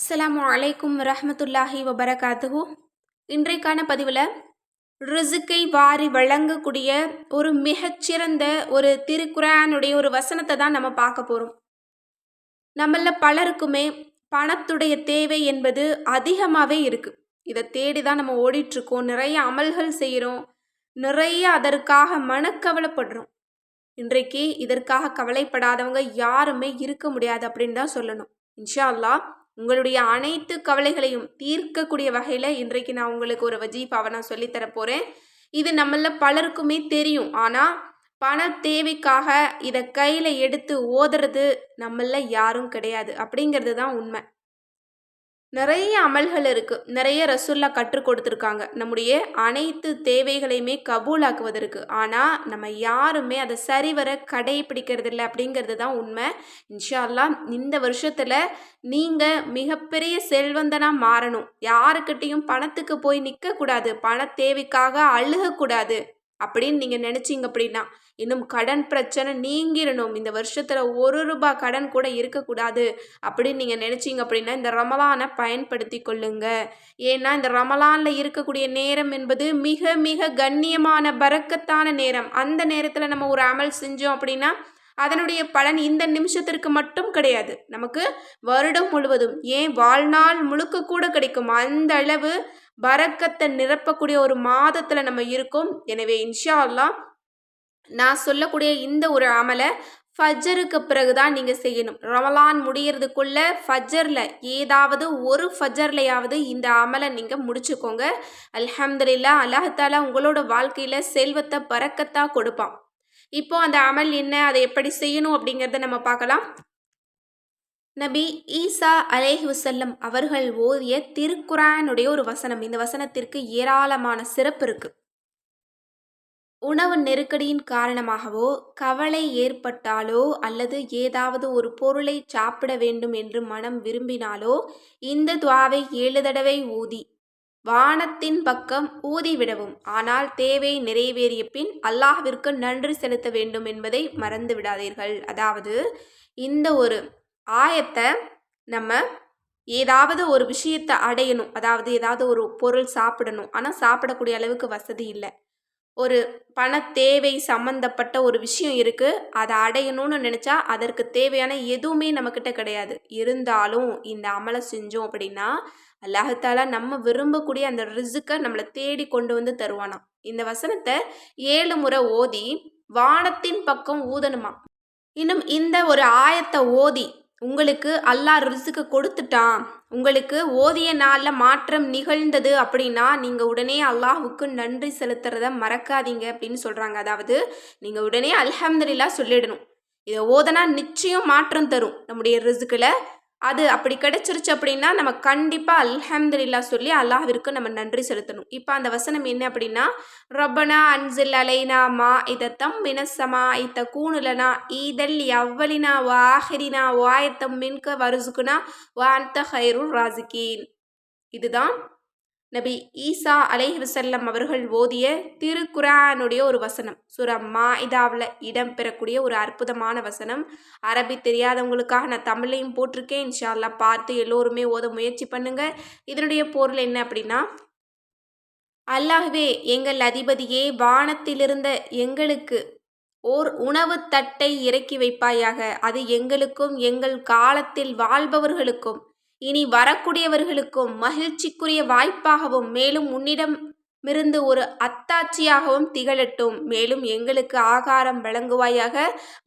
அஸ்லாம் அலைக்கும் ரஹமத்துல்லாஹி வபரகாத்துஹூ. இன்றைக்கான பதிவில் ரிசுக்கை வாரி வழங்கக்கூடிய ஒரு மிகச்சிறந்த ஒரு திருக்குறானுடைய ஒரு வசனத்தை தான் நம்ம பார்க்க போகிறோம் நம்மள பலருக்குமே பணத்துடைய தேவை என்பது அதிகமாகவே இருக்குது இதை தேடி தான் நம்ம ஓடிட்டுருக்கோம். நிறைய அமல்கள் செய்கிறோம் நிறைய அதற்காக மனக்கவலைப்படுறோம். இன்றைக்கு இதற்காக கவலைப்படாதவங்க யாருமே இருக்க முடியாது அப்படின்னு தான் சொல்லணும். இன்ஷா அல்லாஹ் உங்களுடைய அனைத்து கவலைகளையும் தீர்க்கக்கூடிய வகையில் இன்றைக்கு நான் உங்களுக்கு ஒரு வஜீஃபாவை நான் சொல்லித்தர போகிறேன் இது நம்மள பலருக்குமே தெரியும். ஆனால் பண தேவைக்காக இதை கையில் எடுத்து ஓதுறது நம்மள யாரும் கிடையாது. அப்படிங்கிறது தான் உண்மை. நிறைய அமல்கள் இருக்குது நிறைய ரசுல்லா கற்றுக் கொடுத்துருக்காங்க. நம்முடைய அனைத்து தேவைகளையுமே கபூலாக்குவதற்கு. ஆனால் நம்ம யாருமே அதை சரிவர கடைபிடிக்கிறது இல்லை அப்படிங்கிறது தான் உண்மை. இன்ஷா அல்லாஹ் இந்த வருஷத்தில் நீங்கள் மிகப்பெரிய செல்வந்தனாக மாறணும். யாருக்கிட்டேயும் பணத்துக்கு போய் நிற்கக்கூடாது பண தேவைக்காக அழுகக்கூடாது. அப்படின்னு நீங்கள் நினச்சிங்க அப்படின்னா இன்னும் கடன் பிரச்சனை நீங்கிடணும் இந்த வருஷத்தில் ஒரு ரூபாய் கடன் கூட இருக்கக்கூடாது அப்படின்னு நீங்கள் நினச்சிங்க அப்படின்னா இந்த ரமலானை பயன்படுத்தி கொள்ளுங்க. ஏன்னா இந்த ரமலானில் இருக்கக்கூடிய நேரம் என்பது மிக மிக கண்ணியமான பறக்கத்தான நேரம். அந்த நேரத்தில் நம்ம ஒரு அமல் செஞ்சோம் அப்படின்னா அதனுடைய பலன் இந்த நிமிஷத்திற்கு மட்டும் கிடையாது. நமக்கு வருடம் முழுவதும் ஏன் வாழ்நாள் முழுக்க கூட கிடைக்கும். அந்த அளவு பரக்கத்தை நிரப்பக்கூடிய ஒரு மாதத்தில் நம்ம இருக்கோம். எனவே இன்ஷா அல்லாஹ் நான் சொல்லக்கூடிய இந்த ஒரு அமலை ஃபஜ்ஜருக்கு பிறகு தான் நீங்கள் செய்யணும். ரமலான் முடியறதுக்குள்ள ஃபஜ்ஜரில் ஏதாவது ஒரு ஃபஜ்ஜர்லையாவது இந்த அமலை நீங்கள் முடிச்சுக்கோங்க. அல்ஹம்துலில்லா அல்லாஹாலா உங்களோட வாழ்க்கையில் செல்வத்தை பறக்கத்தா கொடுப்பான். இப்போ அந்த அமல் என்ன அதை எப்படி செய்யணும் அப்படிங்கிறத நம்ம பார்க்கலாம். நபி ஈசா அலேஹி வசல்லம் அவர்கள் ஓதிய திருக்குரானுடைய ஒரு வசனம். இந்த வசனத்திற்கு ஏராளமான சிறப்பு இருக்குது உணவு நெருக்கடியின் காரணமாகவோ கவலை ஏற்பட்டாலோ அல்லது ஏதாவது ஒரு பொருளை சாப்பிட வேண்டும் என்று மனம் விரும்பினாலோ இந்த துவாவை ஏழு தடவை ஊதி வானத்தின் பக்கம் ஊதிவிடவும் ஆனால் தேவை நிறைவேறிய பின் அல்லாஹ்விற்கு நன்றி செலுத்த வேண்டும் என்பதை மறந்து விடாதீர்கள். அதாவது இந்த ஒரு ஆயத்தை நம்ம ஏதாவது ஒரு விஷயத்தை அடையணும். அதாவது ஏதாவது ஒரு பொருள் சாப்பிடணும். ஆனால் சாப்பிடக்கூடிய அளவுக்கு வசதி இல்லை. ஒரு பண தேவை சம்மந்தப்பட்ட ஒரு விஷயம் இருக்குது அதை அடையணும்னு நினச்சா அதற்கு தேவையான எதுவுமே நம்மக்கிட்ட கிடையாது. இருந்தாலும் இந்த அமலை செஞ்சோம் அப்படின்னா அல்லாஹாலா நம்ம விரும்பக்கூடிய அந்த ரிசுக்கை நம்மளை தேடி கொண்டு வந்து தருவானாம். இந்த வசனத்தை ஏழு முறை ஓதி வானத்தின் பக்கம் ஊதணுமா இன்னும் இந்த ஒரு ஆயத்தை ஓதி உங்களுக்கு அல்லாஹ் ரிசுக்கு கொடுத்துட்டான். உங்களுக்கு ஓதிய நாளில் மாற்றம் நிகழ்ந்தது அப்படின்னா நீங்கள் உடனே அல்லாஹுக்கு நன்றி செலுத்துறத மறக்காதீங்க அப்படின்னு சொல்கிறாங்க அதாவது நீங்கள் உடனே அல்ஹம்துல்லா சொல்லிடணும். இதை ஓதனா நிச்சயம் மாற்றம் தரும். நம்முடைய ரிசுக்கில் அது அப்படி கிடைச்சிருச்சு அப்படின்னா நம்ம கண்டிப்பாக அல்ஹம்துலில்லா சொல்லி அல்லாஹ்விற்கு நம்ம நன்றி செலுத்தணும். இப்போ அந்த வசனம் என்ன அப்படின்னா ரொபனா அன்சில் அலைனா மா இதத்தம் மினசமா இத்த கூணுலனா ஈதல் எவ்வளினா வாஹிரினா வாயத்தம் மின்க வருசுக்குனா வாந்த ஹைரு ராசிகீன். இதுதான் நபி ஈசா அலை வசல்லம் அவர்கள் ஓதிய திருக்குரானுடைய ஒரு வசனம். சுர மா இதாவில் இடம்பெறக்கூடிய ஒரு அற்புதமான வசனம். அரபி தெரியாதவங்களுக்காக நான் தமிழையும் போட்டிருக்கேன். இன்ஷால்லா பார்த்து எல்லோருமே ஓத முயற்சி பண்ணுங்க. இதனுடைய பொருள் என்ன அப்படின்னா அல்லாஹ்வே எங்கள் அதிபதியே வானத்திலிருந்த எங்களுக்கு ஓர் உணவு தட்டை இறக்கி வைப்பாயாக. அது எங்களுக்கும் எங்கள் காலத்தில் வாழ்பவர்களுக்கும் இனி வரக்கூடியவர்களுக்கும் மகிழ்ச்சிக்குரிய வாய்ப்பாகவும் மேலும் உன்னிடம் மிருந்து ஒரு அத்தாட்சியாகவும் திகழட்டும். மேலும் எங்களுக்கு ஆகாரம் வழங்குவாயாக.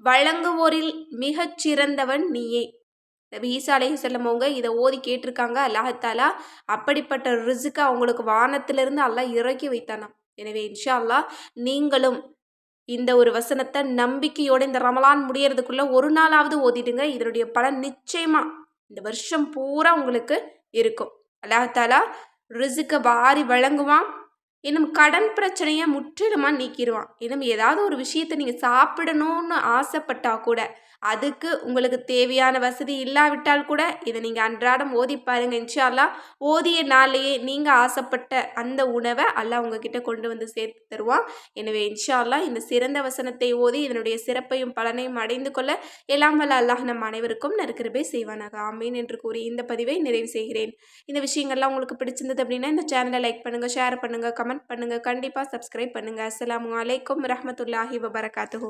வழங்குவோரில் மிகச் சிறந்தவன் நீயே. நபி ஈசா அலைஹி செல்லம் அவங்க இதை ஓதி கேட்டிருக்காங்க அல்லாஹாலா அப்படிப்பட்ட ரிசுக்கு அவங்களுக்கு வானத்திலிருந்து அல்லாஹ் இறக்கி வைத்தானாம். எனவே இன்ஷா அல்லாஹ் நீங்களும் இந்த ஒரு வசனத்தை நம்பிக்கையோடு இந்த ரமலான் முடியறதுக்குள்ள ஒரு நாளாவது ஓதிடுங்க. இதனுடைய பலன் நிச்சயமாக இந்த வருஷம் பூரா உங்களுக்கு இருக்கும். அல்லாஹாலா ரிசுக்கை வாரி வழங்குவான். இன்னும் கடன் பிரச்சனையை முற்றிலுமாக நீக்கிடுவான் இன்னும் ஏதாவது ஒரு விஷயத்தை நீங்கள் சாப்பிடணும்னு ஆசைப்பட்டால் கூட அதுக்கு உங்களுக்கு தேவையான வசதி இல்லாவிட்டால் கூட இதை நீங்கள் அன்றாடம் ஓதி பாருங்க. இன்ஷால்லா ஓதிய நாள்லேயே நீங்கள் ஆசைப்பட்ட அந்த உணவை அல்லாஹ் உங்ககிட்ட கொண்டு வந்து சேர்த்து தருவான். எனவே இன்ஷால்லா இந்த சிறந்த வசனத்தை ஓதி இதனுடைய சிறப்பையும் பலனையும் அடைந்து கொள்ள எல்லாம் வல்ல அல்லாஹ் நம் அனைவருக்கும் நற்கிருபை செய்வானாக. ஆமீன் என்று கூறி இந்த பதிவை நிறைவு செய்கிறேன். இந்த விஷயங்கள்லாம் உங்களுக்கு பிடிச்சிருந்தது அப்படின்னா இந்த சேனலை லைக் பண்ணுங்கள் ஷேர் பண்ணுங்கள் கமெண்ட் பண்ணுங்கள் கண்டிப்பாக சப்ஸ்கிரைப் பண்ணுங்கள் அஸ்லாம் அலைக்கும் ரஹமத்துல்லாஹி வபரகாத்துஹு.